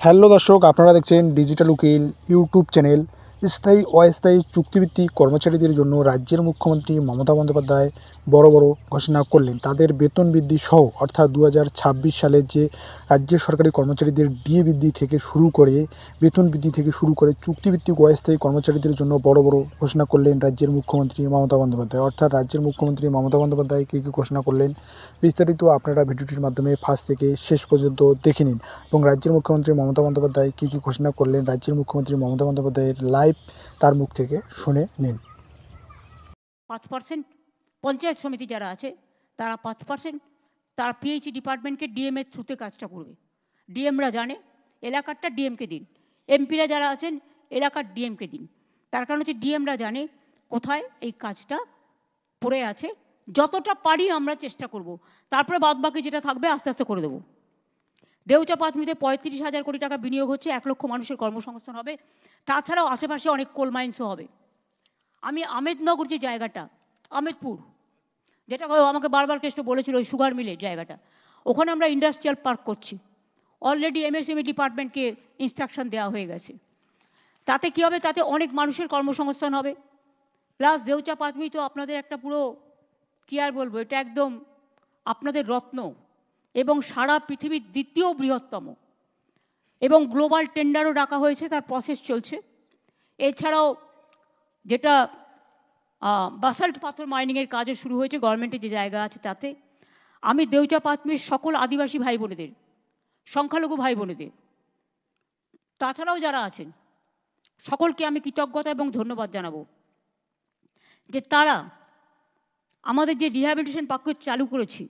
Hello দর্শক, আপনারা দেখছেন ডিজিটাল উকিল ইউটিউব চ্যানেল স্থায়ী, অস্থায়ী চুক্তিভিত্তিক কর্মচারীদের জন্য রাজ্যের মুখ্যমন্ত্রী মমতা বন্দ্যোপাধ্যায় বড় বড় ঘোষণা করলেন। তাদের বেতন বৃদ্ধি সহ অর্থাৎ দু ছাব্বিশ সালের যে রাজ্যের সরকারি কর্মচারীদের ডিএ বৃদ্ধি থেকে শুরু করে বেতন বৃদ্ধি থেকে শুরু করে চুক্তিভিত্তিক অস্থায়ী কর্মচারীদের জন্য বড় বড় ঘোষণা করলেন রাজ্যের মুখ্যমন্ত্রী মমতা বন্দ্যোপাধ্যায়। অর্থাৎ রাজ্যের মুখ্যমন্ত্রী মমতা বন্দ্যোপাধ্যায় কী কী ঘোষণা করলেন, বিস্তারিত আপনারা ভিডিওটির মাধ্যমে ফার্স্ট থেকে শেষ পর্যন্ত দেখে নিন। এবং রাজ্যের মুখ্যমন্ত্রী মমতা বন্দ্যোপাধ্যায় কী কী ঘোষণা করলেন, রাজ্যের মুখ্যমন্ত্রী মমতা বন্দ্যোপাধ্যায়ের লাইভ তার মুখ থেকে শুনে নিন। পাঁচ পার্সেন্ট পঞ্চায়েত সমিতি যারা আছে, তারা পাঁচ পার্সেন্ট তারা পিএইচই ডিপার্টমেন্টকে ডিএমের থ্রুতে কাজটা করবে। ডিএমরা জানে, এলাকারটা ডিএমকে দিন। এমপিরা যারা আছেন, এলাকার ডিএমকে দিন। তার কারণ হচ্ছে ডিএমরা জানে কোথায় এই কাজটা পড়ে আছে। যতটা পারি আমরা চেষ্টা করব। তারপরে বাদবাকি যেটা থাকবে, আস্তে আস্তে করে দেবো। দেউচা পাঁচমিতে পঁয়ত্রিশ হাজার কোটি টাকা বিনিয়োগ হচ্ছে, এক লক্ষ মানুষের কর্মসংস্থান হবে। তাছাড়াও আশেপাশে অনেক কোল মাইন্সও হবে। আমি আমেদনগর যে জায়গাটা আমেদপুর যেটা আমাকে বারবার কেষ্ট বলেছিল ওই সুগার মিলের জায়গাটা। ওখানে আমরা ইন্ডাস্ট্রিয়াল পার্ক করছি। অলরেডি এমএসএমই ডিপার্টমেন্টকে ইনস্ট্রাকশন দেওয়া হয়ে গেছে। তাতে কী হবে? তাতে অনেক মানুষের কর্মসংস্থান হবে। প্লাস দেউচা পাঁচমি তো আপনাদের একটা পুরো, কী আর বলব, এটা একদম আপনাদের রত্ন। এবং সারা পৃথিবীর দ্বিতীয় বৃহত্তম। এবং গ্লোবাল টেন্ডারও ডাকা হয়েছে, তার প্রসেস চলছে। এছাড়াও যেটা বাসাল্ট পাথর মাইনিংয়ের কাজও শুরু হয়েছে গভর্নমেন্টের যে জায়গা আছে তাতে। আমি দেউচা পাতমির সকল আদিবাসী ভাই বোনেদের সংখ্যালঘু ভাই বোনেদের তাছাড়াও যারা আছেন, সকলকে আমি কৃতজ্ঞতা এবং ধন্যবাদ জানাব যে তারা আমাদের যে রিহ্যাবিলিটেশন পাক্য চালু করেছি,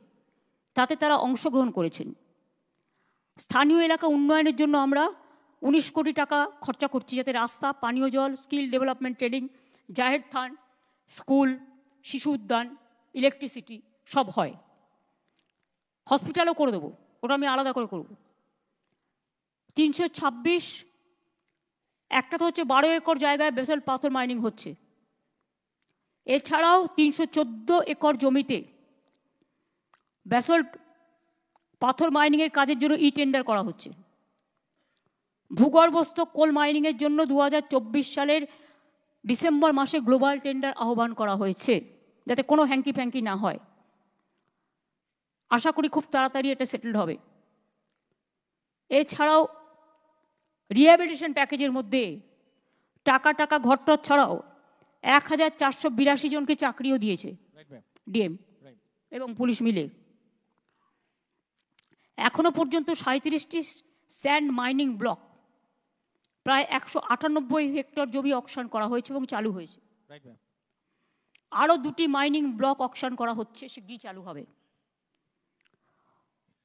তাতে তারা অংশগ্রহণ করেছেন। স্থানীয় এলাকা উন্নয়নের জন্য আমরা উনিশ কোটি টাকা খরচা করছি, যাতে রাস্তা, পানীয় জল skill development training Jaher Than school, শিশু উদ্যান ইলেকট্রিসিটি সব হয়। হসপিটালও করে দেবো, ওটা আমি আলাদা করে করব। তিনশো ছাব্বিশ, একটা তো হচ্ছে বারো একর জায়গায় বেসল পাথর মাইনিং হচ্ছে। এছাড়াও তিনশো চোদ্দ একর জমিতে ব্যাসল্ট পাথর মাইনিংয়ের কাজের জন্য ই টেন্ডার করা হচ্ছে। ভূগর্ভস্থ কোল মাইনিংয়ের জন্য দু হাজার চব্বিশ সালের ডিসেম্বর মাসে গ্লোবাল টেন্ডার আহ্বান করা হয়েছে যাতে কোনো হ্যাঙ্কি ফ্যাঙ্কি না হয়। আশা করি খুব তাড়াতাড়ি এটা সেটেলড হবে। এছাড়াও রিহ্যাবিলিটেশন প্যাকেজের মধ্যে টাকা টাকা ঘরটর ছাড়াও এক হাজার চারশো বিরাশি জনকে চাকরিও দিয়েছে ডিএম এবং পুলিশ মিলে। এখনও পর্যন্ত সাঁত্রিশটি স্যান্ড মাইনিং ব্লক প্রায় একশো আটানব্বই হেক্টর জমি অকশন করা হয়েছে এবং চালু হয়েছে। আরও দুটি মাইনিং ব্লক অকশন করা হচ্ছে শীঘ্রই চালু হবে।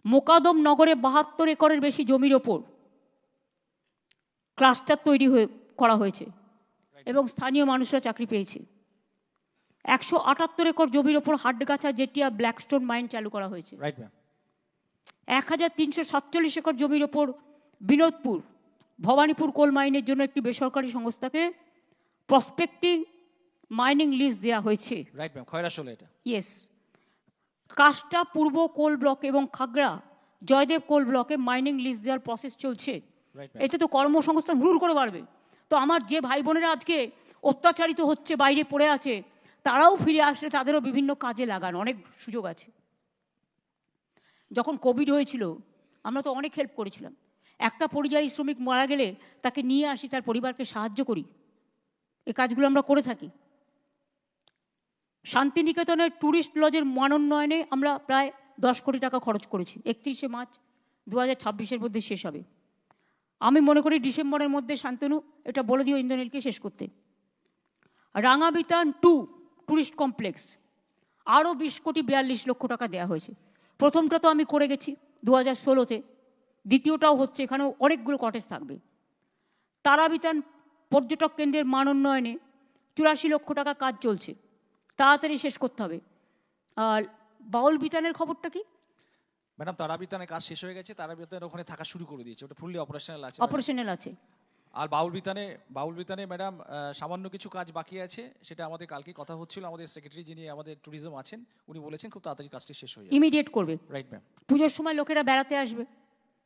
মোকাদম নগরে বাহাত্তর একরের বেশি জমির ওপর ক্লাস্টার তৈরি হয়ে করা হয়েছে এবং স্থানীয় মানুষরা চাকরি পেয়েছে। একশো আটাত্তর একর জমির ওপর হাডগাছা জেটিয়া ব্ল্যাকস্টোন মাইন চালু করা হয়েছে। এক হাজার তিনশো সাতচল্লিশ একর জমির ওপর বিনোদপুর ভবানীপুর কোল মাইনের জন্য একটি বেসরকারি সংস্থাকে প্রসপেক্টিং মাইনিং লিস্ট দেওয়া হয়েছে। রাইট ম্যাম খয়রাসোলে এটা। ইয়েস কাষ্টা পূর্ব কোল ব্লক এবং খাগড়া জয়দেব কোল ব্লকে মাইনিং লিস্ট দেওয়ার প্রসেস চলছে। এতে তো কর্মসংস্থান হুড় করে বাড়বে। তো আমার যে ভাই বোনেরা আজকে অত্যাচারিত হচ্ছে বাইরে পড়ে আছে তারাও ফিরে আসলে তাদেরও বিভিন্ন কাজে লাগান অনেক সুযোগ আছে। যখন কোভিড হয়েছিল আমরা তো অনেক হেল্প করেছিলাম। একটা পরিযায়ী শ্রমিক মারা গেলে তাকে নিয়ে আসি, তার পরিবারকে সাহায্য করি। এ কাজগুলো আমরা করে থাকি। শান্তিনিকেতনের ট্যুরিস্ট লজের মানোন্নয়নে আমরা প্রায় দশ কোটি টাকা খরচ করেছি। একত্রিশে মার্চ দু হাজার ছাব্বিশের মধ্যে শেষ হবে। আমি মনে করি ডিসেম্বরের মধ্যে শান্তনু, এটা বলে দিও ইন্দ্রনীলকে শেষ করতে। রাঙাবিতান টু ট্যুরিস্ট কমপ্লেক্স, আরও বিশ কোটি বিয়াল্লিশ লক্ষ টাকা দেওয়া হয়েছে। প্রথমটা তো আমি করে গেছি দু হাজার ষোলোতে। দ্বিতীয়টাও হচ্ছে এখানেও অনেকগুলো কটেজ থাকবে। তারাবিতান পর্যটক কেন্দ্রের মান উন্নয়নে চুরাশি লক্ষ টাকা কাজ চলছে। তাড়াতাড়ি শেষ করতে হবে। আর বাউল বিতানের খবরটা কি? ম্যাডাম তারাবিতানের কাজ শেষ হয়ে গেছে তারাবিতানের ওখানে থাকা শুরু করে দিয়েছে। ওটা ফুললি অপারেশনাল আছে অপারেশনাল আছে। আর বাউল বিতানে বাউল বিতানে ম্যাডাম সামান্য কিছু কাজ বাকি আছে। সেটা আমাদের কালকে কথা হচ্ছিল। আমাদের সেক্রেটারি যিনি আমাদের ট্যুরিজম আছেন উনি বলেছেন খুব তাড়াতাড়ি কাজটি শেষ হয়ে যাবে। ইমিডিয়েট করবে। রাইট ম্যাম পুজোর সময় লোকেরা বেড়াতে আসবে।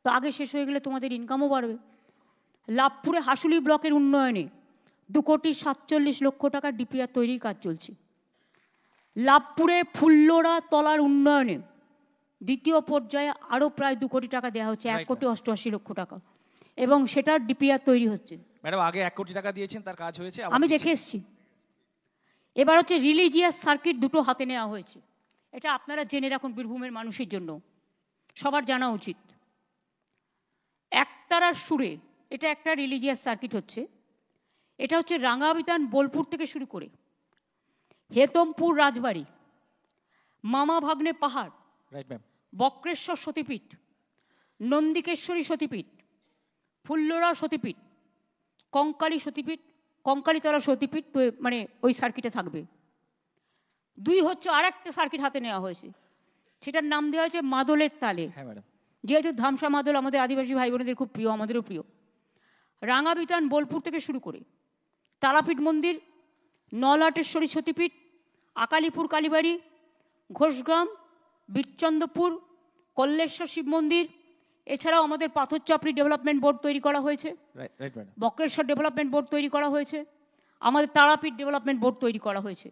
তো আগে শেষ হয়ে গেলে তোমাদের ইনকামও বাড়বে। লাভপুরে হাসুলি ব্লকের উন্নয়নে দু কোটি সাতচল্লিশ লক্ষ টাকা ডিপিআর তৈরির কাজ চলছে। লাভপুরে ফুল্লোরা তলার উন্নয়নে দ্বিতীয় পর্যায়ে আরও প্রায় দু কোটি টাকা দেওয়া হচ্ছে এক কোটি অষ্টআশি লক্ষ টাকা। এবং সেটার ডিপিআর তৈরি হচ্ছে। ম্যাডাম আগে এক কোটি টাকা দিয়েছেন তার কাজ হয়েছে আমি দেখে এসেছি। এবার হচ্ছে রিলিজিয়াস সার্কিট দুটো হাতে নেওয়া হয়েছে। এটা আপনারা জেনে রাখুন বীরভূমের মানুষের জন্য। সবার জানা উচিত। একতারার সুরে এটা একটা রিলিজিয়াস সার্কিট হচ্ছে। এটা হচ্ছে রাঙাবিতান বোলপুর থেকে শুরু করে। হেতমপুর রাজবাড়ি মামা ভাগ্নে পাহাড় বক্রেশ্বর সতীপীঠ নন্দিকেশ্বরী সতীপীঠ ফুল্লরা সতীপীঠ কঙ্কালী সতীপীঠ কঙ্কালীতলা সতীপীঠ তো মানে ওই সার্কিটে থাকবে। দুই হচ্ছে আর একটা সার্কিট হাতে নেওয়া হয়েছে। সেটার নাম দেওয়া হয়েছে মাদলের তালে। হ্যাঁ ম্যাডাম যেহেতু ধামসা মাদল আমাদের আদিবাসী ভাই বোনেদের খুব প্রিয় আমাদেরও প্রিয়। রাঙাবিতান বোলপুর থেকে শুরু করে তারাপীঠ মন্দির নলাটেশ্বরী সতীপীঠ আকালিপুর কালীবাড়ি ঘোষগ্রাম বিচ্চন্দ্রপুর কল্লেশ্বর শিব মন্দির এছাড়াও আমাদের পাথরচাপড়ি ডেভেলপমেন্ট বোর্ড তৈরি করা হয়েছে। বক্রেশ্বর ডেভেলপমেন্ট বোর্ড তৈরি করা হয়েছে। আমাদের তারাপীঠ ডেভেলপমেন্ট বোর্ড তৈরি করা হয়েছে।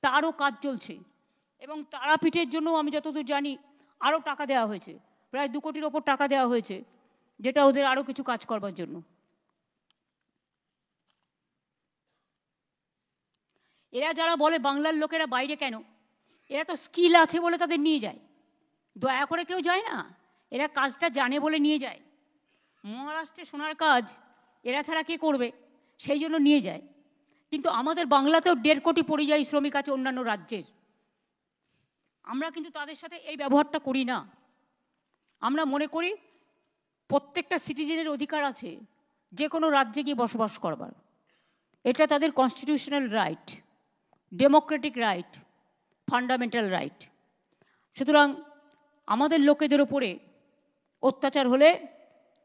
তারও কাজ চলছে। এবং তারাপীঠের জন্য আমি যতদূর জানি আরও টাকা দেওয়া হয়েছে। প্রায় দু কোটির ওপর টাকা দেওয়া হয়েছে, যেটা ওদের আরও কিছু কাজ করবার জন্য। এরা যারা বলে বাংলার লোকেরা বাইরে কেন, এরা তো স্কিল আছে বলে তাদের নিয়ে যায়। দয়া করে কেউ যায় না, এরা কাজটা জানে বলে নিয়ে যায়। মহারাষ্ট্রে সোনার কাজ, এরা ছাড়া কে করবে, সেই জন্য নিয়ে যায়। কিন্তু আমাদের বাংলাতেও দেড় কোটি পরিযায়ী শ্রমিক আছে অন্যান্য রাজ্যের। আমরা কিন্তু তাদের সাথে এই ব্যবহারটা করি না। আমরা মনে করি প্রত্যেকটা সিটিজেনের অধিকার আছে, যে কোনো রাজ্যে গিয়ে বসবাস করবার। এটা তাদের constitutional right democratic right fundamental right সুতরাং আমাদের লোকেদের ওপরে অত্যাচার হলে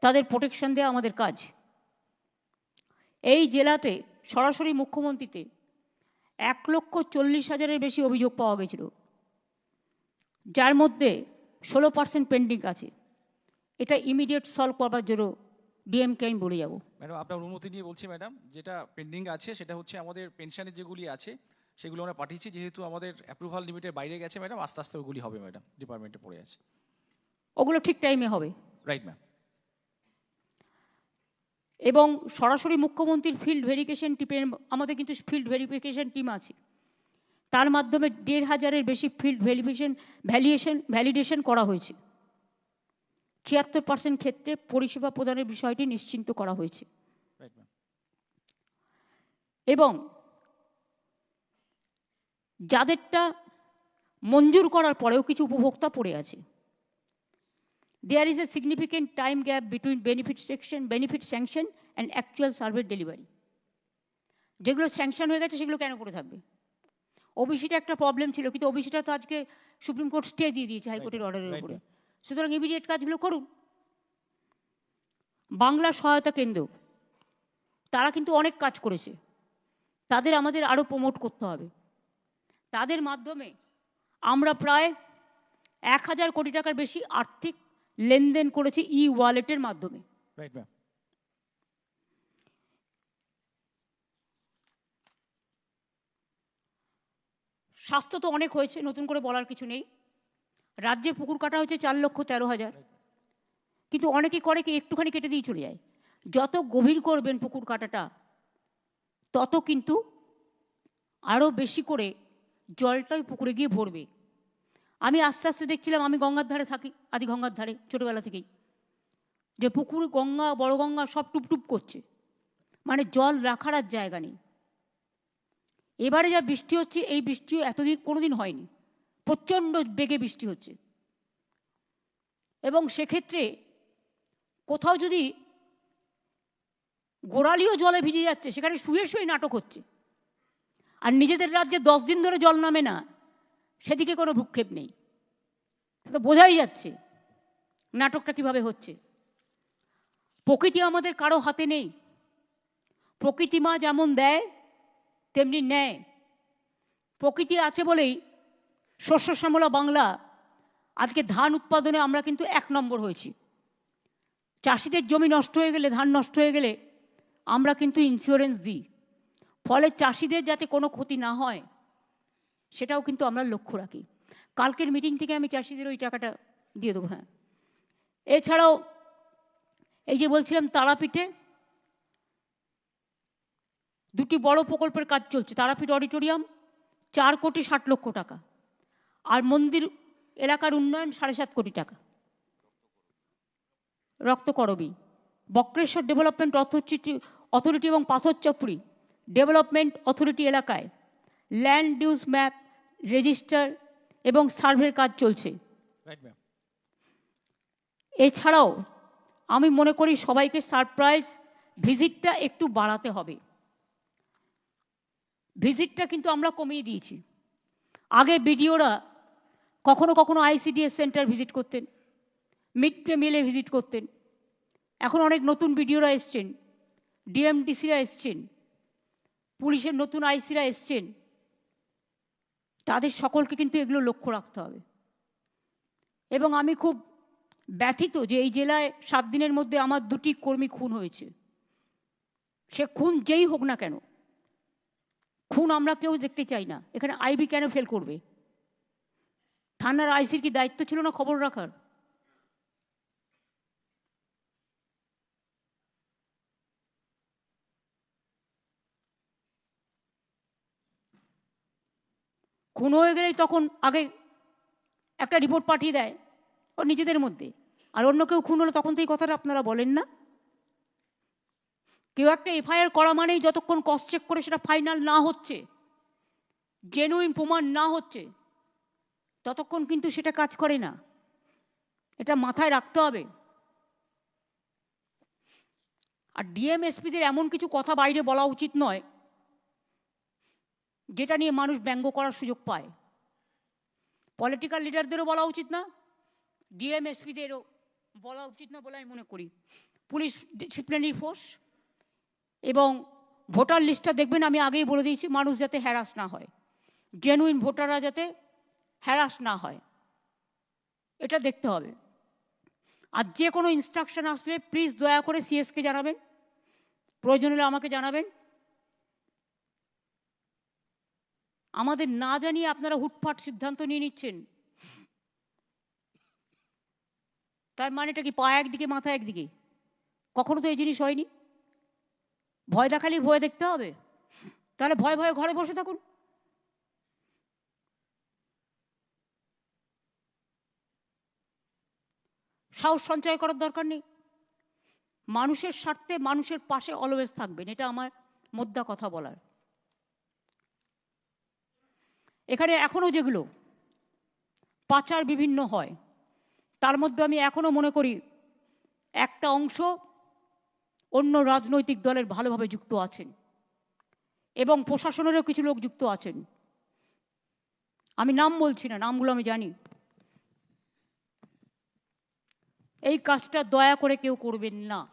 তাদের প্রোটেকশন দেওয়া আমাদের কাজ। এই জেলাতে সরাসরি মুখ্যমন্ত্রীতে এক লক্ষ চল্লিশ হাজারের বেশি অভিযোগ পাওয়া গেছিল, যার মধ্যে ষোলো পার্সেন্ট পেন্ডিং আছে। এটা ইমিডিয়েট সলভ করবার জন্য ডিএমকে আমি বলে যাব। ম্যাডাম আপনার অনুমতি নিয়ে বলছি ম্যাডাম যেটা পেন্ডিং আছে সেটা হচ্ছে আমাদের পেনশনের যেগুলি আছে সেগুলো আমরা পাঠিয়েছি যেহেতু আমাদের অ্যাপ্রুভাল লিমিটের বাইরে গেছে ম্যাডাম আস্তে আস্তে ওগুলি হবে ম্যাডাম ডিপার্টমেন্টে পড়ে আছে। ওগুলো ঠিক টাইমে হবে। রাইট ম্যাম এবং সরাসরি মুখ্যমন্ত্রীর ফিল্ড ভেরিফিকেশন টিপের আমাদের কিন্তু ফিল্ড ভেরিফিকেশন টিম আছে। তার মাধ্যমে দেড় হাজারের বেশি ফিল্ড ভেরিফিকেশন ভ্যালিয়েশন ভ্যালিডেশন করা হয়েছে। ছিয়াত্তর পার্সেন্ট ক্ষেত্রে পরিষেবা প্রদানের বিষয়টি নিশ্চিন্ত করা হয়েছে। এবং যাদেরটা মঞ্জুর করার পরেও কিছু উপভোক্তা পড়ে আছে। There is a significant time gap between benefit section benefit sanction and actual survey delivery যেগুলো স্যাংশন হয়ে গেছে, সেগুলো কেন করে থাকবে? ওবিসিটা একটা প্রবলেম ছিল কিন্তু ওবিসিটা তো আজকে সুপ্রিম কোর্ট স্টে দিয়ে দিয়েছে হাইকোর্টের অর্ডারের উপরে। সুতরাং ইমিডিয়েট কাজগুলো করুন। বাংলা সহায়তা কেন্দ্র তারা কিন্তু অনেক কাজ করেছে। তাদের আমাদের আরও প্রমোট করতে হবে। তাদের মাধ্যমে আমরা প্রায় এক হাজার কোটি টাকার বেশি আর্থিক লেনদেন করেছি ই ওয়ালেটের মাধ্যমে। রাইট ম্যাম স্বাস্থ্য তো অনেক হয়েছে, নতুন করে বলার কিছু নেই। রাজ্যে পুকুর কাটা হয়েছে চার লক্ষ তেরো হাজার। কিন্তু অনেকে করে কি একটুখানি কেটে দিয়ে চলে যায়। যত গভীর করবেন পুকুর কাটাটা, তত কিন্তু আরও বেশি করে জলটা ওই পুকুরে গিয়ে ভরবে। আমি আস্তে আস্তে দেখছিলাম, আমি গঙ্গার ধারে থাকি, আদি গঙ্গার ধারে, ছোটোবেলা থেকেই। যে পুকুর গঙ্গা, বড় গঙ্গা সব টুপটুপ করছে। মানে জল রাখার আর জায়গা নেই। এবারে যা বৃষ্টি হচ্ছে, এই বৃষ্টিও এতদিন, কোনোদিন হয়নি। প্রচণ্ড বেগে বৃষ্টি হচ্ছে। এবং সেক্ষেত্রে কোথাও যদি গোড়ালিও জলে ভিজে যাচ্ছে, সেখানে শুয়ে শুয়ে নাটক হচ্ছে। আর নিজেদের রাজ্যে দশ দিন ধরে জল নামে না, সেদিকে কোনো ভূক্ষেপ নেই। তো বোঝাই যাচ্ছে নাটকটা কীভাবে হচ্ছে। প্রকৃতি আমাদের কারও হাতে নেই। প্রকৃতি মা যেমন দেয় তেমনি ন্যায়। প্রকৃতি আছে বলেই শস্য শ্যামলা বাংলা, আজকে ধান উৎপাদনে আমরা কিন্তু এক নম্বর হয়েছি। চাষিদের জমি নষ্ট হয়ে গেলে, ধান নষ্ট হয়ে গেলে আমরা কিন্তু ইন্স্যুরেন্স দিই। ফলে চাষিদের যাতে কোনো ক্ষতি না হয়, সেটাও কিন্তু আমরা লক্ষ্য রাখি। কালকের মিটিং থেকে আমি চাষিদের ওই টাকাটা দিয়ে দেবো হ্যাঁ। এছাড়াও এই যে বলছিলাম তারাপীঠে দুটি বড় প্রকল্পের কাজ চলছে, তারাপীঠ অডিটোরিয়াম, চার কোটি ষাট লক্ষ টাকা, আর মন্দির এলাকার উন্নয়ন সাড়ে সাত কোটি টাকা। রক্তকরবী, বক্রেশ্বর ডেভেলপমেন্ট অথরিটি অথরিটি এবং পাথরচাপড়ি ডেভেলপমেন্ট অথরিটি এলাকায় ল্যান্ড ইউজ ম্যাপ রেজিস্টার এবং সার্ভের কাজ চলছে। এছাড়াও আমি মনে করি সবাইকে সারপ্রাইজ ভিজিটটা একটু বাড়াতে হবে ভিজিটটা কিন্তু আমরা কমিয়ে দিয়েছি। আগে বিডিওরা কখনো কখনো আইসিডিএস সেন্টার ভিজিট করতেন মিড ডে মিলে ভিজিট করতেন। এখন অনেক নতুন বিডিওরা এসছেন ডিএমডিসিরা এসছেন, পুলিশের নতুন আইসিরা এসছেন। তাদের সকলকে কিন্তু এগুলো লক্ষ্য রাখতে হবে। এবং আমি খুব ব্যথিত যে এই জেলায় সাত দিনের মধ্যে আমার দুটি কর্মী খুন হয়েছে। সে খুন যেই হোক না কেন খুন আমরা কেউ দেখতে চাই না। এখানে আইবি কেন ফেল করবে? থানার আইসির কি দায়িত্ব ছিল না খবর রাখার? খুন হয়ে গেলেই তখন আগে একটা রিপোর্ট পাঠিয়ে দেয় ও নিজেদের মধ্যে। আর অন্য কেউ খুন হলে তখন তো এই কথাটা আপনারা বলেন না। কেউ একটা এফআইআর করা মানেই যতক্ষণ কস চেক করে সেটা ফাইনাল না হচ্ছে জেনুইন প্রমাণ না হচ্ছে, ততক্ষণ কিন্তু সেটা কাজ করে না। এটা মাথায় রাখতে হবে। আর ডিএমএসপিদের এমন কিছু কথা বাইরে বলা উচিত নয়, যেটা নিয়ে মানুষ ব্যঙ্গ করার সুযোগ পায়। পলিটিক্যাল লিডারদেরও বলা উচিত না ডিএমএসপিদেরও বলা উচিত না বলে আমি মনে করি। পুলিশ ডিসিপ্লিনারি ফোর্স এবং ভোটার লিস্টটা দেখবেন, আমি আগেই বলে দিয়েছি, মানুষ যাতে হ্যারাস না হয়। জেনুইন ভোটাররা যাতে হ্যারাস না হয়। এটা দেখতে হবে। আর যে কোনো ইনস্ট্রাকশন আসলে প্লিজ দয়া করে সিএসকে জানাবেন। প্রয়োজন হলে আমাকে জানাবেন। আমাদের না জানিয়ে আপনারা হুটফাট সিদ্ধান্ত নিয়ে নিচ্ছেন। তার মানেটা কি পা একদিকে, মাথা একদিকে? কখনো তো এই জিনিস হয়নি? ভয় দেখালেই ভয় দেখতে হবে। তাহলে ভয় ভয়ে ঘরে বসে থাকুন। সাহস সঞ্চয় করার দরকার নেই। মানুষের স্বার্থে মানুষের পাশে অলওয়েজ থাকবেন, এটা আমার মোদ্দা কথা বলার। এখানে এখনও যেগুলো পাচার বিভিন্ন হয়, তার মধ্যে আমি এখনও মনে করি একটা অংশ অন্য রাজনৈতিক দলের ভালোভাবে যুক্ত আছেন। এবং প্রশাসনেরও কিছু লোক যুক্ত আছেন। আমি নাম বলছি না, নামগুলো আমি জানি। এই কাজটা দয়া করে কেউ করবেন না।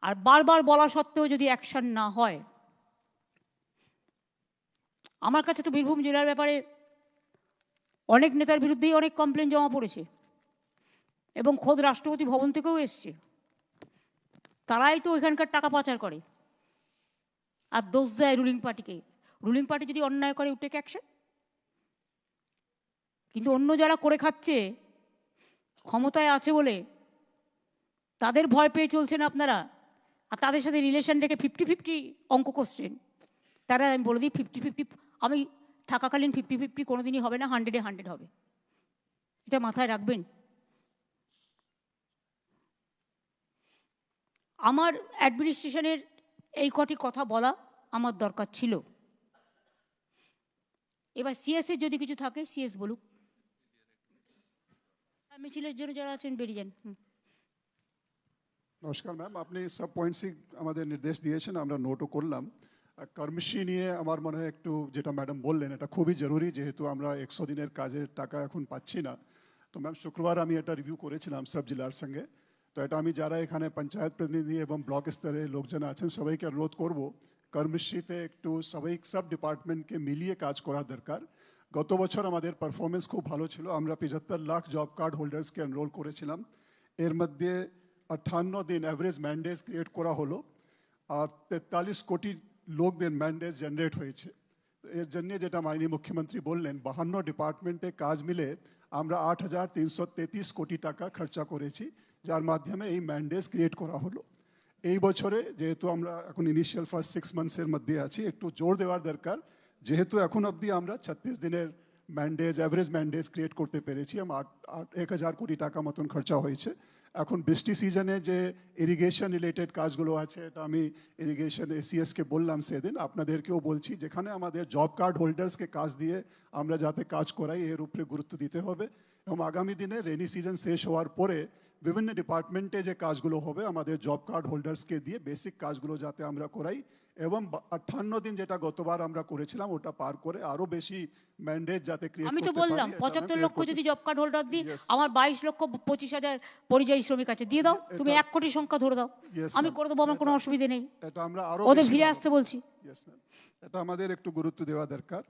আর বারবার বলা সত্ত্বেও যদি অ্যাকশন না হয়, আমার কাছে তো বীরভূম জেলার ব্যাপারে অনেক নেতার বিরুদ্ধেই অনেক কমপ্লেন জমা পড়েছে। এবং খোদ রাষ্ট্রপতি ভবন থেকেও এসছে। তারাই তো এখানকার টাকা পাচার করে। আর দোষ দেয় রুলিং পার্টিকে রুলিং পার্টি যদি অন্যায় করে উঠে অ্যাকশন কিন্তু অন্য যারা করে খাচ্ছে, ক্ষমতায় আছে বলে তাদের ভয় পেয়ে চলছেন আপনারা। আর তাদের সাথে রিলেশন রেখে ফিফটি ফিফটি অঙ্ক করছেন তারা আমি বলে দিই ফিফটি ফিফটি আমি থাকাকালীন ফিফটি ফিফটি কোনো দিনই হবে না হান্ড্রেডে হান্ড্রেড হবে। এটা মাথায় রাখবেন। আমার অ্যাডমিনিস্ট্রেশনের এই কটি কথা বলা আমার দরকার ছিল। এবার সিএস এর যদি কিছু থাকে সিএস বলুক। মিছিলের জন্য যারা আছেন, বেরিয়ে যান। নমস্কার ম্যাম, আপনি সব পয়েন্টসই আমাদের নির্দেশ দিয়েছেন, আমরা নোটও করলাম। কর্মশ্রী নিয়ে আমার মনে হয় একটু যেটা ম্যাডাম বললেন, এটা খুবই জরুরি, যেহেতু আমরা একশো দিনের কাজের টাকা এখন পাচ্ছি না। তো ম্যাম, শুক্রবার আমি এটা রিভিউ করেছিলাম সব জেলার সঙ্গে। তো এটা আমি যারা এখানে পঞ্চায়েত প্রতিনিধি এবং ব্লক স্তরে লোকজন আছেন সবাইকে অনুরোধ করব কর্মশ্রীতে একটু সবাই সব ডিপার্টমেন্টকে মিলিয়ে কাজ করা দরকার গত বছর আমাদের পারফরমেন্স খুব ভালো ছিল আমরা পঁচাত্তর লাখ জব কার্ড হোল্ডার্সকে এনরোল করেছিলাম এর মধ্যে আটান্ন দিন অ্যাভারেজ ম্যান্ডেজ ক্রিয়েট করা হলো আর তেতাল্লিশ কোটি লোকদের ম্যান্ডেজ জেনারেট হয়েছে তো এর জন্য যেটা মাননীয় মুখ্যমন্ত্রী বললেন বাহান্ন ডিপার্টমেন্টে কাজ মিলে আমরা আট হাজার তিনশো তেত্রিশ কোটি টাকা খরচা করেছি যার মাধ্যমে এই ম্যান্ডেজ ক্রিয়েট করা হলো। এই বছরে যেহেতু আমরা এখন ইনিশিয়াল ফার্স্ট সিক্স মান্থসের মধ্যে আছি, একটু জোর দেওয়ার দরকার। যেহেতু এখন অবধি আমরা ছত্রিশ দিনের ম্যান্ডেজ অ্যাভারেজ ম্যান্ডেজ ক্রিয়েট করতে পেরেছি আট এক হাজার কোটি টাকা মতন খরচা হয়েছে। এখন বৃষ্টি সিজনে যে ইরিগেশন রিলেটেড কাজগুলো আছে, এটা আমি ইরিগেশন এসিএসকে বললাম সেদিন, আপনাদেরকেও বলছি, যেখানে আমাদের জব কার্ড হোল্ডার্সকে কাজ দিয়ে আমরা যাতে কাজ করাই, এর উপরে গুরুত্ব দিতে হবে। এবং আগামী দিনে রেনি সিজন শেষ হওয়ার পরে বিভিন্ন ডিপার্টমেন্টে যে কাজগুলো হবে আমাদের জব কার্ড হোল্ডার্সকে দিয়ে বেসিক কাজগুলো যাতে আমরা করাই এবং আঠান্ন দিন যেটা গতবার আমরা করেছিলাম ওটা পার করে আরও বেশি ম্যান্ডেট যাতে আমি তো বললাম পঁচাত্তর লক্ষ যদি জব কার্ড হোল্ডার দিই আমার বাইশ লক্ষ পঁচিশ হাজার পরিযায়ী শ্রমিক আছে দিয়ে দাও তুমি এক কোটি সংখ্যা ধরে দাও। আমি করে দেবো আমার কোনো অসুবিধে নেই। এটা আমরা আরও ওদের ফিরে আসতে বলছি। এটা আমাদের একটু গুরুত্ব দেওয়া দরকার।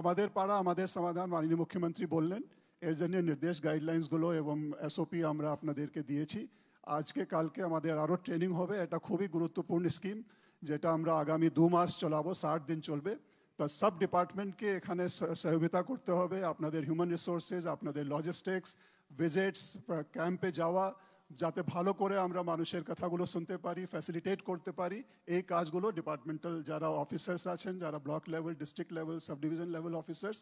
আমাদের পাড়া আমাদের সমাধান মাননীয় মুখ্যমন্ত্রী বললেন এর জন্য নির্দেশ গাইডলাইন্সগুলো এবং এসওপি আমরা আপনাদেরকে দিয়েছি। আজকে কালকে আমাদের আরও ট্রেনিং হবে, এটা খুবই গুরুত্বপূর্ণ স্কিম যেটা আমরা আগামী দু মাস চলাবো, ষাট দিন চলবে। তো সব ডিপার্টমেন্টকে এখানে স- সহযোগিতা করতে হবে, আপনাদের হিউম্যান রিসোর্সেস আপনাদের লজিস্টিক্স ভিজিটস ক্যাম্পে যাওয়া যাতে ভালো করে আমরা মানুষের কথাগুলো শুনতে পারি ফ্যাসিলিটেট করতে পারি। এই কাজগুলো ডিপার্টমেন্টাল যারা অফিসার্স আছেন যারা block level district level subdivision level officers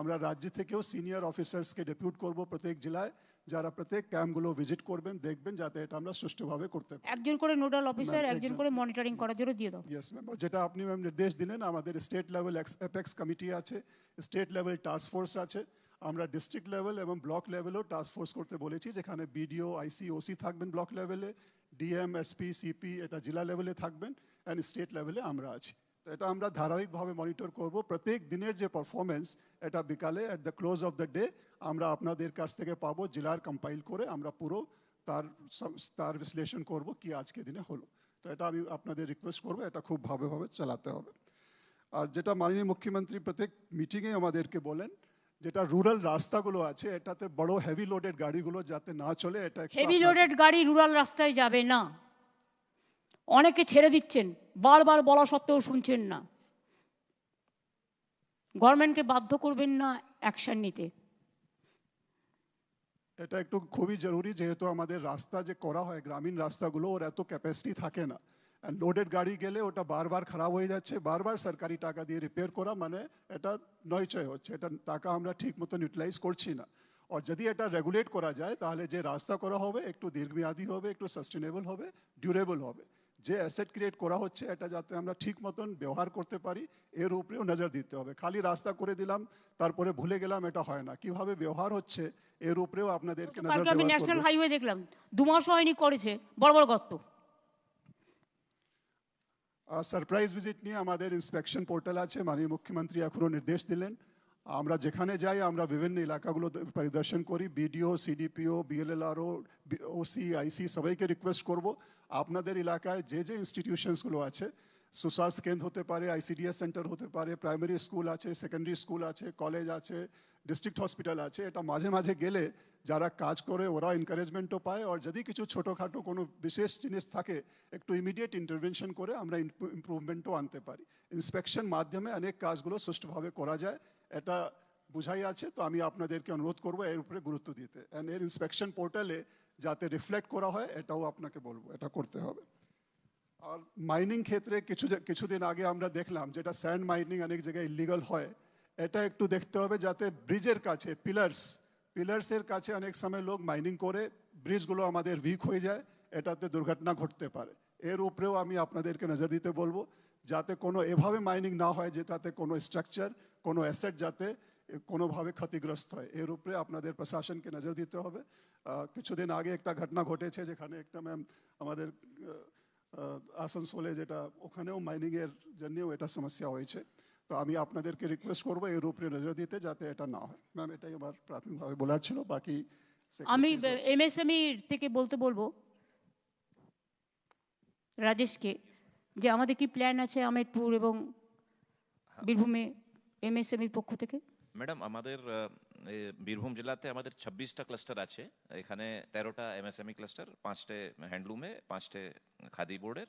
আমরা রাজ্য থেকেও সিনিয়র অফিসার্সকে ডেপুট করব প্রত্যেক জেলায়। যারা প্রত্যেক ক্যাম্পগুলো ভিজিট করবেন দেখবেন যাতে এটা আমরা সুষ্ঠুভাবে করতে পারি। একজন করে নোডাল অফিসার একজন করে মনিটরিং করার জন্য দিয়ে দাও। ইয়েস ম্যাম যেটা আপনি ম্যাম নির্দেশ দিলেন আমাদের স্টেট লেভেল অ্যাপেক্স কমিটি আছে স্টেট লেভেল টাস্ক ফোর্স আছে। আমরা ডিস্ট্রিক্ট লেভেল এবং ব্লক লেভেলেও টাস্ক ফোর্স করতে বলেছি, যেখানে বিডিও আইসি ওসি থাকবেন ব্লক লেভেলে ডিএম এসপি সিপি এটা জেলা লেভেলে থাকবেন অ্যান্ড স্টেট লেভেলে আমরা আছি। তো এটা আমরা ধারাবাহিকভাবে মনিটর করব। প্রত্যেক দিনের যে পারফরমেন্স এটা বিকালে at the close of the day আমরা আপনাদের কাছ থেকে পাবো, জেলার কম্পাইল করে আমরা পুরো তার তার বিশ্লেষণ করব কি আজকে দিনে হলো। তো এটা আমি আপনাদের রিকোয়েস্ট করব, এটা খুব ভাবেভাবে চালাতে হবে। আর যেটা মাননীয় মুখ্যমন্ত্রী প্রত্যেক মিটিংয়ে আমাদেরকে বলেন যেটা রুরাল রাস্তাগুলো আছে এটাতে বড় হেভি লোডেড গাড়িগুলো যাতে না চলে এটা হেভি লোডেড গাড়ি রুরাল রাস্তায় যাবে না। অনেকে ছেড়ে দিচ্ছেন বারবার বলা সত্ত্বেও শুনছেন না। গভর্নমেন্টকে বাধ্য করবেন না অ্যাকশন নিতে। এটা একটু খুবই জরুরি যেহেতু আমাদের রাস্তা যে করা হয় গ্রামীণ রাস্তাগুলো ওর এত ক্যাপাসিটি থাকে না। লোডেড গাড়ি গেলে ওটা বারবার খারাপ হয়ে যাচ্ছে বারবার সরকারি টাকা দিয়ে রিপেয়ার করা মানে এটা নয়চয় হচ্ছে এটা টাকা আমরা ঠিক মতন ইউটিলাইজ করছি না। আর যদি এটা রেগুলেট করা যায় তাহলে যে রাস্তা করা হবে একটু দীর্ঘমেয়াদী হবে একটু সাস্টেনেবল হবে ডিউরেবল হবে। যে অ্যাসেট ক্রিয়েট করা হচ্ছে এটা যাতে আমরা ঠিক মতন ব্যবহার করতে পারি এর উপরেও নজর দিতে হবে। খালি রাস্তা করে দিলাম তারপরে ভুলে গেলাম এটা হয় না। কীভাবে ব্যবহার হচ্ছে এর উপরেও আপনাদেরকে আমি ন্যাশনাল হাইওয়ে দেখলাম। দু মাস হয়নি করেছে বড় বড় গর্ত। সারপ্রাইজ ভিজিট নিয়ে আমাদের ইন্সপেকশন পোর্টাল আছে। মাননীয় মুখ্যমন্ত্রী এখনও নির্দেশ দিলেন। আমরা যেখানে যাই, আমরা বিভিন্ন এলাকাগুলো পরিদর্শন করি। BDO CDPO BLLRO OC IC সবাইকে রিকোয়েস্ট করব। আপনাদের এলাকায় যে যে ইনস্টিটিউশনসগুলো আছে, সুস্বাস্থ্য কেন্দ্র হতে পারে আইসিডিএস সেন্টার হতে পারে প্রাইমারি স্কুল আছে সেকেন্ডারি স্কুল আছে কলেজ আছে ডিস্ট্রিক্ট হসপিটাল আছে, এটা মাঝে মাঝে গেলে যারা কাজ করে ওরা এনকারেজমেন্টও পায় আর যদি কিছু ছোটোখাটো কোনো বিশেষ জিনিস থাকে, একটু ইমিডিয়েট ইন্টারভেনশন করে আমরা ইমপ্রুভমেন্টও আনতে পারি। ইন্সপেকশন মাধ্যমে অনেক কাজগুলো সুষ্ঠুভাবে করা যায়, এটা বুঝাই আছে। তো আমি আপনাদেরকে অনুরোধ করব এর উপরে গুরুত্ব দিতে। অ্যান্ড এর ইন্সপেকশন পোর্টালে যাতে রিফ্লেক্ট করা হয়, এটাও আপনাকে বলব, এটা করতে হবে। আর মাইনিং ক্ষেত্রে কিছু কিছুদিন আগে আমরা দেখলাম যেটা স্যান্ড মাইনিং অনেক জায়গায় ইলিগাল হয়, এটা একটু দেখতে হবে যাতে ব্রিজের কাছে পিলার্স পিলার্সের কাছে অনেক সময় লোক মাইনিং করে ব্রিজগুলো আমাদের উইক হয়ে যায়, এটাতে দুর্ঘটনা ঘটতে পারে। এর উপরেও আমি আপনাদেরকে নজর দিতে বলব, যাতে কোনো এভাবে মাইনিং না হয় যেটাতে কোনো স্ট্রাকচার কোনো অ্যাসেট যাতে কোনোভাবে ক্ষতিগ্রস্ত হয়। এর উপরে আপনাদের প্রশাসনকে নজর দিতে হবে। কিছুদিন আগে একটা ঘটনা ঘটেছে যেখানে একটা ম্যাম আমাদের আসানসোলে যেটা, ওখানেও মাইনিংয়ের জন্যেও এটা সমস্যা হয়েছে। তো আমি আপনাদেরকে রিকোয়েস্ট করব এর উপরে নজর দিতে যাতে এটা না হয়। ম্যাম এটাই আমার প্রাথমিকভাবে বলার ছিল বাকি আমি এমএসএমই থেকে বলতে বলব রাজেশকে যে আমাদের কি প্ল্যান আছে আমেদপুর এবং বীরভূমে এমএসএমইর পক্ষ থেকে? ম্যাডাম আমাদের বীরভূম জেলাতে আমাদের ছাব্বিশটা ক্লাস্টার আছে। এখানে তেরোটা এমএসএমই ক্লাস্টার পাঁচটে হ্যান্ডলুমে পাঁচটে খাদি বোর্ডের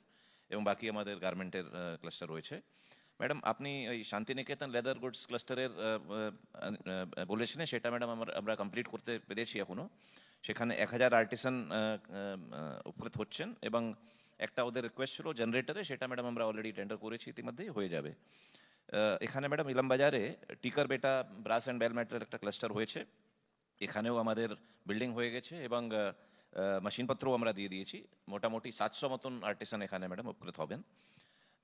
এবং বাকি আমাদের গার্মেন্টের ক্লাস্টার রয়েছে। ম্যাডাম, আপনি ওই শান্তিনিকেতন লেদার গুডস ক্লাস্টারের বলেছিলেন, সেটা ম্যাডাম আমরা আমরা কমপ্লিট করতে পেরেছি এখনও। সেখানে এক হাজার আর্টিসান উপকৃত হচ্ছেন এবং একটা ওদের রিকোয়েস্ট ছিল জেনারেটরে সেটা ম্যাডাম আমরা অলরেডি টেন্ডার করেছি, ইতিমধ্যেই হয়ে যাবে। এখানে ম্যাডাম ইলাম বাজারে টিকার বেটা ব্রাস অ্যান্ড বেল ম্যাটের একটা ক্লাস্টার হয়েছে। এখানেও আমাদের বিল্ডিং হয়ে গেছে এবং মেশিনপত্রও আমরা দিয়ে দিয়েছি। মোটামুটি সাতশো মতন আর্টিসান এখানে ম্যাডাম উপকৃত হবেন।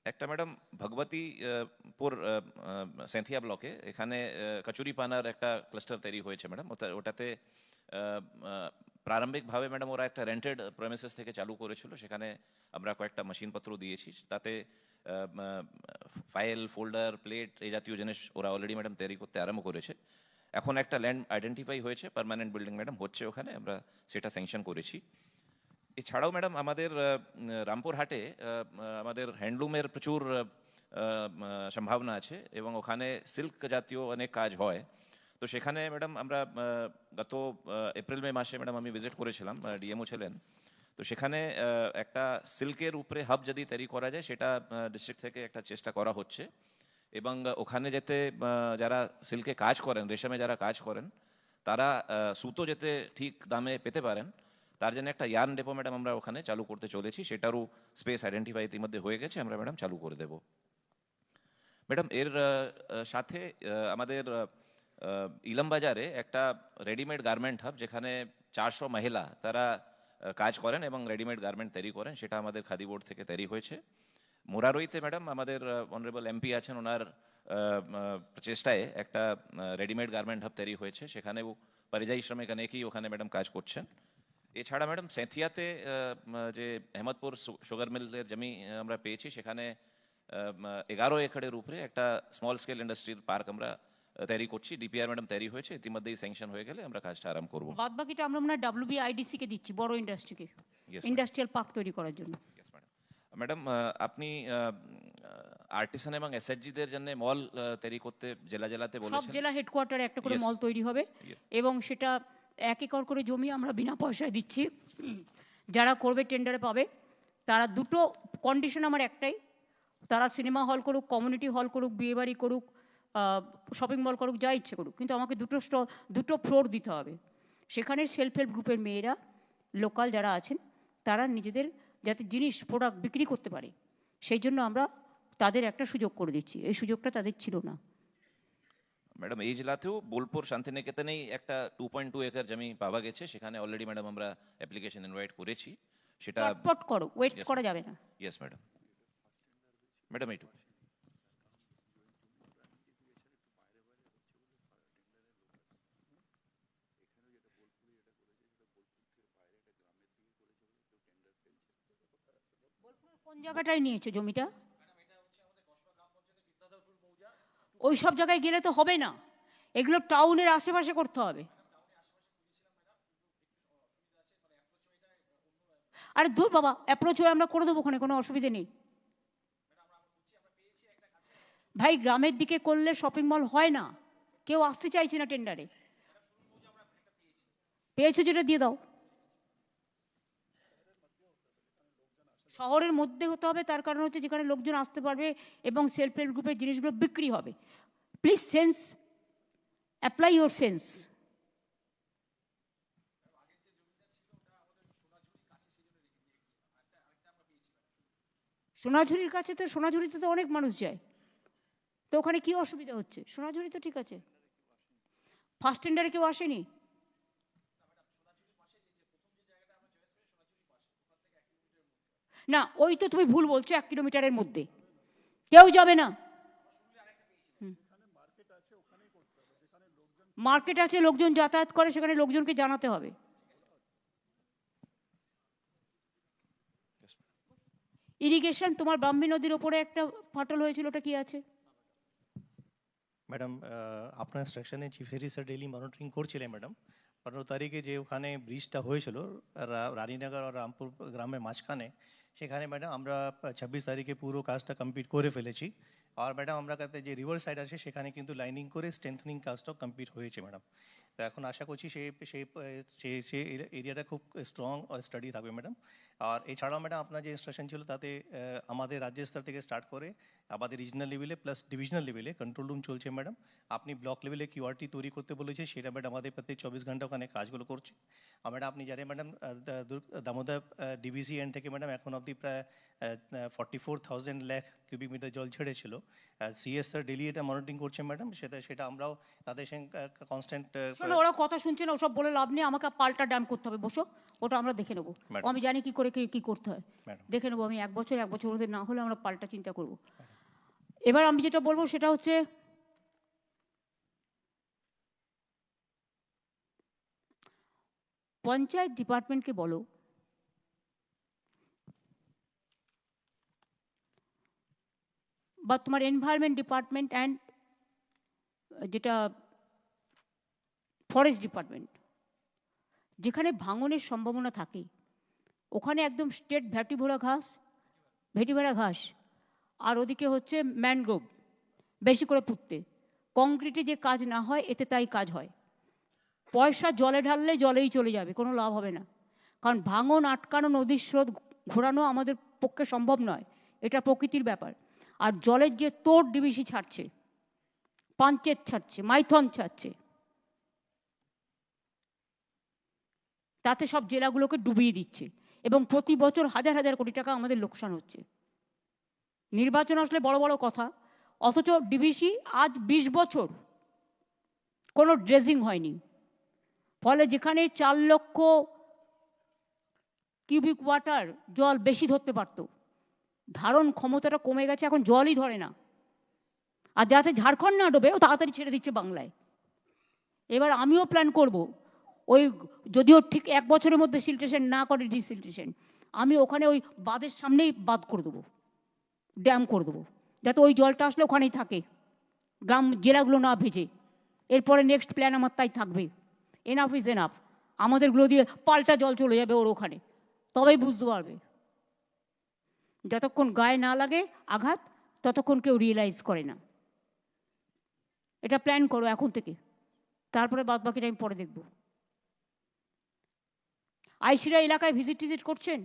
একটা ম্যাডাম ভগবতী আহ, পুর আহ, আহ, সেন্থিয়া ব্লকে এখানে আহ, কচুরি পানার একটা ক্লাস্টার তৈরি হয়েছে ম্যাডাম। ওটা- ওটাতে প্রারম্ভিকভাবে ম্যাডাম ওরা একটা রেন্টেড প্রেমিসেস থেকে চালু করেছিল। সেখানে আমরা কয়েকটা মেশিনপত্র দিয়েছি। তাতে ফাইল ফোল্ডার প্লেট এই জাতীয় জিনিস ওরা অলরেডি ম্যাডাম তৈরি করতে আরম্ভ করেছে। এখন একটা ল্যান্ড আইডেন্টিফাই হয়েছে পার্মানেন্ট বিল্ডিং ম্যাডাম হচ্ছে ওখানে। আমরা সেটা স্যাংশন করেছি। এছাড়াও ম্যাডাম আমাদের রামপুরহাটে আমাদের হ্যান্ডলুমের প্রচুর সম্ভাবনা আছে এবং ওখানে সিল্ক জাতীয় অনেক কাজ হয়। তো সেখানে ম্যাডাম আমরা গত এপ্রিল, মে মাসে ম্যাডাম আমি ভিজিট করেছিলাম ডিএমও ছিলেন। তো সেখানে একটা সিল্কের উপরে হাব যদি তৈরি করা যায়, সেটা ডিস্ট্রিক্ট থেকে একটা চেষ্টা করা হচ্ছে। এবং ওখানে যেতে যারা সিল্কে কাজ করেন, রেশমে যারা কাজ করেন, তারা সুতো যেতে ঠিক দামে পেতে পারেন। তার জন্য একটা ইয়ার্ন ডেপো ম্যাডাম আমরা ওখানে চালু করতে চলেছি, সেটারও স্পেস আইডেন্টিফাই ইতিমধ্যে হয়ে গেছে, আমরা ম্যাডাম চালু করে দেব। ম্যাডাম, এর সাথে আমাদের ইলাম বাজারে একটা রেডিমেড গার্মেন্ট হাব যেখানে চারশো মহিলা তারা কাজ করেন এবং রেডিমেড গার্মেন্ট তৈরি করেন, সেটা আমাদের খাদি বোর্ড থেকে তৈরি হয়েছে। মোরারইতে ম্যাডাম আমাদের অনারেবল এমপি আছেন, ওনার প্রচেষ্টায় একটা রেডিমেড গার্মেন্ট হাব তৈরি হয়েছে, সেখানেও পরিযায়ী শ্রমিক অনেকেই ওখানে ম্যাডাম কাজ করছেন। এছাড়া ম্যাডাম সেঁথিয়াতে যে আহমদপুর সুগার মিলের জমি আমরা পেয়েছি সেখানে এগারো একরের উপরে একটা স্মল স্কেল ইন্ডাস্ট্রির পার্ক আমরা তৈরি করছি। ডিপিআর ম্যাডাম তৈরি হয়েছে ইতিমধ্যেই স্যাংশন হয়ে গেলে আমরা কাজটা আরাম করব। বাদ বাকিটা আমরা মনে হয় ডাব্লিউবিআইডিসি কে দিচ্ছি বড় ইন্ডাস্ট্রিকে ইন্ডাস্ট্রিয়াল পার্ক তৈরি করার জন্য। ম্যাডাম আপনি আর্টিসান এবং এসএসজিদের জন্য মল তৈরি করতে জেলা জেলাতে বলেছেন। সব জেলা হেডকোয়ার্টারে একটা করে মল তৈরি হবে। এবং সেটা এক একর করে জমি আমরা বিনা পয়সায় দিচ্ছি। যারা করবে টেন্ডারে পাবে, তারা দুটো কন্ডিশন আমার একটাই। তারা সিনেমা হল করুক কমিউনিটি হল করুক, বিয়েবাড়ি করুক শপিং মল করুক, যা ইচ্ছে করুক। কিন্তু আমাকে দুটো স্ট দুটো ফ্লোর দিতে হবে। সেখানে সেলফ হেল্প গ্রুপের মেয়েরা লোকাল যারা আছেন, তারা নিজেদের যাতে জিনিস প্রোডাক্ট বিক্রি করতে পারে। সেই জন্য আমরা তাদের একটা সুযোগ করে দিচ্ছি। এই সুযোগটা তাদের ছিল না। ম্যাডাম এই জেলাতেও বোলপুর শান্তিনিকেতনেই একটা টু পয়েন্ট টু একর জমি পাওয়া গেছে। সেখানে অলরেডি ম্যাডাম আমরা অ্যাপ্লিকেশন ইনভাইট করেছি। সেটা চটপট করো ওয়েট করা যাবে না। ইয়েস ম্যাডাম ম্যাডাম এইটু কোন জায়গাটায় নিয়েছে জমিটা? ওই সব জায়গায় গেলে তো হবে না। এগুলো টাউনের আশেপাশে করতে হবে। আরে দূর বাবা অ্যাপ্রোচ হয়ে আমরা করে দেবো ওখানে, কোনো অসুবিধে নেই। ভাই, গ্রামের দিকে করলে শপিং মল হয় না। কেউ আসতে চাইছে না টেন্ডারে পেয়েছ যেটা দিয়ে দাও। শহরের মধ্যে হতে হবে, তার কারণ হচ্ছে যেখানে লোকজন আসতে পারবে এবং সেলফ হেল্প গ্রুপের জিনিসগুলো বিক্রি হবে। Please sense apply your sense সোনাঝুরির কাছে তো, সোনাঝুরিতে তো অনেক মানুষ যায়। তো ওখানে কি অসুবিধা হচ্ছে? সোনাঝুরি তো ঠিক আছে। ফার্স্ট টেন্ডারে কেউ আসেনি? না, ওই তো তুমি ভুল বলছো, এক কিলোমিটারের মধ্যে। কেউ যাবে না। মার্কেট আছে, লোকজন যাতায়াত করে, সেখানে লোকজনকে জানাতে হবে। ইরিগেশন তোমার ব্রাহ্মী নদীর ওপরে একটা ফাটল হয়েছিল, ওটা কি আছে? ম্যাডাম আপনার স্টেশনে চিফ স্যার ডেলি মনিটরিং করছিলেন, ম্যাডাম। পনেরো তারিখে যে ওখানে ব্রিজটা হয়েছিল রানীনগর আর রামপুর গ্রামের মাঝখানে সেখানে ম্যাডাম আমরা ছাব্বিশ তারিখে পুরো কাজটা কমপ্লিট করে ফেলেছি। আর ম্যাডাম আমরা কাছে যে রিভার সাইড আছে, সেখানে কিন্তু লাইনিং করে স্ট্রেংথনিং কাজটাও কমপ্লিট হয়েছে ম্যাডাম। তো এখন আশা করছি সেই সেই সেই সেই এরিয়াটা খুব স্ট্রং স্টাডি থাকবে ম্যাডাম। আর এছাড়াও ম্যাডাম আপনার যে ইনস্ট্রাকশন ছিল তাতে আমাদের রাজ্য স্তর থেকে স্টার্ট করে আমাদের রিজনাল লেভেলে প্লাস ডিভিশনাল লেভেলে কন্ট্রোল রুম চলছে ম্যাডাম। আপনি ব্লক লেভেলে কিউআরটি তৈরি করতে বলেছে সেটা ম্যাডাম আমাদের প্রত্যেক চব্বিশ ঘণ্টা ওখানে কাজগুলো করছে। আর ম্যাডাম আপনি জানেন ম্যাডাম দামোদর ডিবিসি এন্ড থেকে ম্যাডাম এখন অবধি প্রায় forty four thousand lakh cubic metre জল ছেড়েছিল। সিএস স্যার ডেলি এটা মনিটরিং করছে ম্যাডাম সেটা সেটা আমরাও তাদের সঙ্গে কনস্ট্যান্ট ওরা কথা শুনছে না ওসব বলে লাভ নেই আমাকে পাল্টা ড্যাম করতে হবে বসো ওটা আমরা দেখে নেব. আমি জানি কি করে কি কি করতে হয়? দেখে নেব আমি এক বছর এক বছর ওদের না হলে আমরা পাল্টা চিন্তা করব। এবার আমি যেটা বলব সেটা হচ্ছে পঞ্চায়েত ডিপার্টমেন্টকে বলো বা তোমার এনভায়রনমেন্ট ডিপার্টমেন্ট অ্যান্ড যেটা ফরেস্ট ডিপার্টমেন্ট যেখানে ভাঙনের সম্ভাবনা থাকে। ওখানে একদম স্টেট ভ্যাটি ভ্যাটিভোরা ঘাস ভেটিভেড়া ঘাস। আর ওদিকে হচ্ছে ম্যানগ্রোভ, বেশি করে পুঁততে। কংক্রিটে যে কাজ না হয়, এতে তাই কাজ হয়। পয়সা জলে ঢাললে জলেই চলে যাবে, কোনো লাভ হবে না। কারণ ভাঙন, আটকানো, নদীর স্রোত ঘোরানো আমাদের পক্ষে সম্ভব নয়। এটা প্রকৃতির ব্যাপার। আর জলের যে তোর ডিবিসি ছাড়ছে, পাঞ্চেত ছাড়ছে, মাইথন ছাড়ছে, তাতে সব জেলাগুলোকে ডুবিয়ে দিচ্ছে। এবং প্রতি বছর হাজার হাজার কোটি টাকা আমাদের লোকসান হচ্ছে। নির্বাচন আসলে বড় বড় কথা, অথচ ডিবিসি আজ বিশ বছর কোনো ড্রেজিং হয়নি। ফলে যেখানে চার লক্ষ কিউবিক ওয়াটার জল বেশি ধরতে পারত, ধারণ ক্ষমতাটা কমে গেছে, এখন জলই ধরে না। আর যাতে ঝাড়খণ্ড না ডোবে, ও তাড়াতাড়ি ছেড়ে দিচ্ছে বাংলায়। এবার আমিও প্ল্যান করব ওই যদিও ঠিক এক বছরের মধ্যে সিলটেশন না করে ডিসিলটেশন আমি ওখানে ওই বাঁধের সামনেই বাদ করে দেবো, ড্যাম করে দেবো, যাতে ওই জলটা আসলে ওখানেই থাকে, গ্রাম জেলাগুলো না ভেজে। এরপরে নেক্সট প্ল্যান আমার তাই থাকবে। এনাফ ইজ এনাফ আমাদেরগুলো দিয়ে পাল্টা জল চলে যাবে ওর ওখানে। তবেই বুঝতে পারবে। যতক্ষণ গায়ে না লাগে আঘাত, ততক্ষণ কেউ রিয়েলাইজ করে না। এটা প্ল্যান করো এখন থেকে। তারপরে বাদ বাকিটা আমি পরে দেখব। আইসিরা এলাকায় ভিজিট টিজিট করছেন?